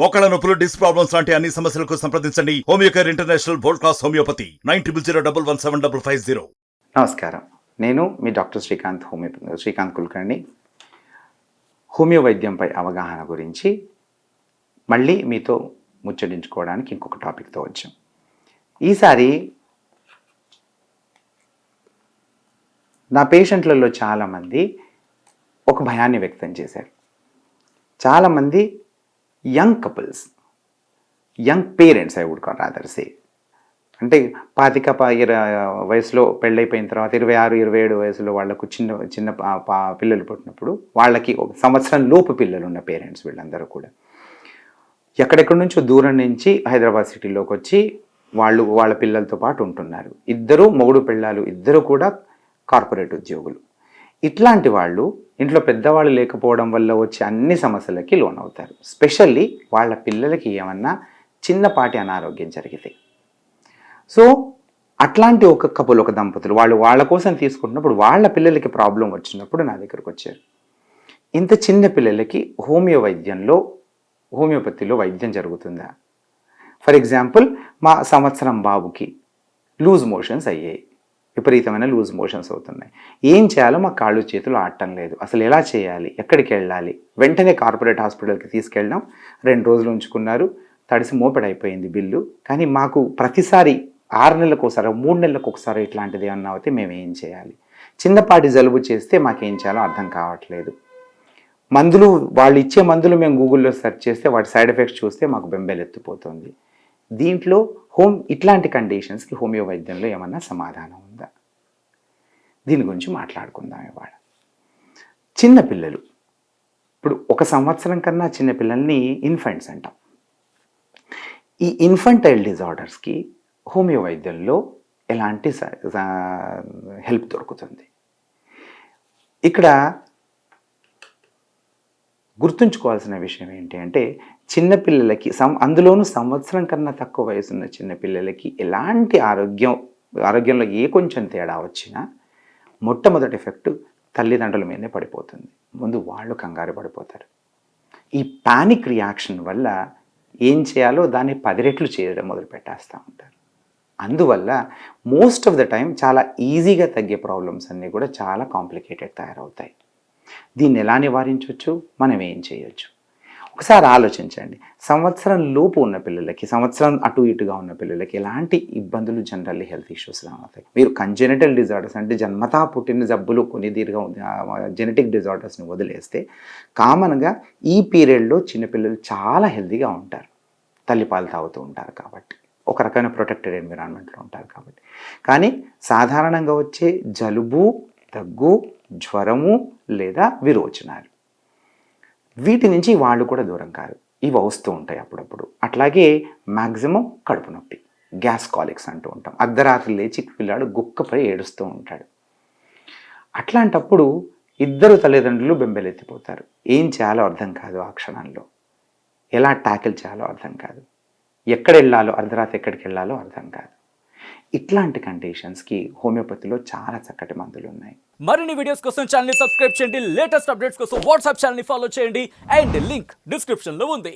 మోకాళ్ళ నొప్పులు disc problems లాంటి అన్ని సమస్యలకు సంప్రదించండి. Homeocare international world class homeopathy nine triple zero double one seven double five zero. నమస్కారం. నేను మీ doctor Srikanth homeo Srikanth Kulkarni. Homeo వైద్యంపై అవగాహన గురించి మళ్ళీ మీతో ముచ్చటించుకోవడానికి ఇంకొక టాపిక్తో వచ్చాం. ఈసారి నా పేషెంట్లలో చాలామంది ఒక భయాన్ని వ్యక్తం చేశారు. చాలామంది young couples young parents I would call rather say అంటే పాతిక ప- ఇర- వయసులో పెళ్ళైపోయిన తర్వాత ఇరవై ఆరు ఇరవై ఏడు వయసులో వాళ్ళకు చిన్న చిన్న పా- పా- పిల్లలు పుట్టినప్పుడు వాళ్ళకి ఒక సంవత్సరం లోపు పిల్లలు ఉన్న పేరెంట్స్ వీళ్ళందరూ కూడా. ఎక్కడెక్కడి నుంచో దూరం నుంచి హైదరాబాద్ సిటీలోకి వచ్చి వాళ్ళు వాళ్ళ పిల్లలతో పాటు ఉంటున్నారు. ఇద్దరు మొగుడు పిల్లలు ఇద్దరు కూడా కార్పొరేట్ ఉద్యోగులు. ఇట్లాంటి వాళ్ళు ఇంట్లో పెద్దవాళ్ళు లేకపోవడం వల్ల వచ్చే అన్ని సమస్యలకి లోన్ అవుతారు స్పెషల్లీ వాళ్ళ పిల్లలకి ఏమన్నా చిన్నపాటి అనారోగ్యం జరిగితే. సో అట్లాంటి ఒక కపుల్ ఒక దంపతులు వాళ్ళు వాళ్ళ కోసం తీసుకుంటున్నప్పుడు వాళ్ళ పిల్లలకి ప్రాబ్లం వచ్చినప్పుడు నా దగ్గరకు వచ్చారు. ఇంత చిన్న పిల్లలకి హోమియో వైద్యంలో హోమియోపతిలో వైద్యం జరుగుతుందా? ఫర్ ఎగ్జాంపుల్ మా సంవత్సరం బాబుకి లూజ్ మోషన్స్ అయ్యాయి. విపరీతమైన లూజ్ మోషన్స్ అవుతున్నాయి. ఏం చేయాలో మా కాళ్ళు చేతులు ఆడటం లేదు. అసలు ఎలా చేయాలి? ఎక్కడికి వెళ్ళాలి? వెంటనే కార్పొరేట్ హాస్పిటల్కి తీసుకెళ్ళడం రెండు రోజులు ఉంచుకున్నారు. తడిసి మోపెడైపోయింది బిల్లు. కానీ మాకు ప్రతిసారి ఆరు నెలలకు ఒకసారి మూడు నెలలకు ఒకసారి ఇట్లాంటిది ఏమన్నా అయితే మేము ఏం చేయాలి? చిన్నపాటి జలుబు చేస్తే మాకేం చేయాలో అర్థం కావట్లేదు. మందులు వాళ్ళు ఇచ్చే మందులు మేము గూగుల్లో సెర్చ్ చేస్తే వాటి సైడ్ ఎఫెక్ట్స్ చూస్తే మాకు బెంబెలెత్తిపోతుంది. దీంట్లో హోమ్ ఇట్లాంటి కండిషన్స్కి హోమియో వైద్యంలో ఏమన్నా సమాధానం ఉందా? దీని గురించి మాట్లాడుకుందాం ఇవాళ. చిన్నపిల్లలు ఇప్పుడు ఒక సంవత్సరం కన్నా చిన్నపిల్లల్ని ఇన్ఫెంట్స్ అంటాం. ఈ ఇన్ఫంటైల్ డిజార్డర్స్కి హోమియో వైద్యంలో ఎలాంటి హెల్ప్ దొరుకుతుంది? ఇక్కడ గుర్తుంచుకోవాల్సిన విషయం ఏంటి అంటే చిన్నపిల్లలకి సం అందులోనూ సంవత్సరం కన్నా తక్కువ వయసున్న చిన్నపిల్లలకి ఎలాంటి ఆరోగ్యం ఆరోగ్యంలో ఏ కొంచెం తేడా వచ్చినా మొట్టమొదటి ఎఫెక్ట్ తల్లిదండ్రుల మీదనే పడిపోతుంది. ముందు వాళ్ళు కంగారు పడిపోతారు. ఈ పానిక్ రియాక్షన్ వల్ల ఏం చేయాలో దాన్ని పది రెట్లు చేయడం మొదలు పెట్టేస్తూ ఉంటారు. అందువల్ల మోస్ట్ ఆఫ్ ద టైం చాలా ఈజీగా తగ్గే ప్రాబ్లమ్స్ అన్నీ కూడా చాలా కాంప్లికేటెడ్ తయారవుతాయి. దీన్ని ఎలా నివారించవచ్చు? మనం ఏం చేయొచ్చు? ఒకసారి ఆలోచించండి. సంవత్సరం లోపు ఉన్న పిల్లలకి సంవత్సరం అటు ఇటుగా ఉన్న పిల్లలకి ఎలాంటి ఇబ్బందులు జనరల్లీ హెల్త్ ఇష్యూస్ రావుతాయి మీరు కంజెనిటల్ డిజార్డర్స్ అంటే జన్మతా పుట్టిన జబ్బులు కొన్ని దీర్ఘ జెనెటిక్ డిజార్డర్స్ని వదిలేస్తే కామన్గా ఈ పీరియడ్లో చిన్నపిల్లలు చాలా హెల్తీగా ఉంటారు. తల్లిపాలు తాగుతూ ఉంటారు కాబట్టి. ఒక రకమైన ప్రొటెక్టెడ్ ఎన్విరాన్మెంట్లో ఉంటారు కాబట్టి. కానీ సాధారణంగా వచ్చే జలుబు దగ్గు జ్వరము లేదా విరోచనాలు. వీటి నుంచి వాళ్ళు కూడా దూరం కాదు ఇవి వస్తూ ఉంటాయి అప్పుడప్పుడు. అట్లాగే మ్యాక్సిమం కడుపు నొప్పి. గ్యాస్ కాలిక్స్ అంటూ ఉంటాం. అర్ధరాత్రి లేచి పిల్లాడు గుక్కపై ఏడుస్తూ ఉంటాడు. అట్లాంటప్పుడు ఇద్దరు తల్లిదండ్రులు బెంబెలెత్తిపోతారు. ఏం చేయాలో అర్థం కాదు ఆ క్షణంలో. ఎలా ట్యాకిల్ చేయాలో అర్థం కాదు. ఎక్కడ వెళ్ళాలో అర్ధరాత్రి ఎక్కడికి వెళ్ళాలో అర్థం కాదు. ఇట్లాంటి కండిషన్స్కి హోమియోపతిలో చాలా చక్కటి మందులు ఉన్నాయి. మరిన్ని వీడియోస్ కోసం ఛానల్ సబ్స్క్రైబ్ చేయండి. లేటెస్ట్ అప్డేట్స్ కోసం వాట్సాప్ ఛానల్ ఫాలో చేయండి. అండ్ లింక్ డిస్క్రిప్షన్లో ఉంది.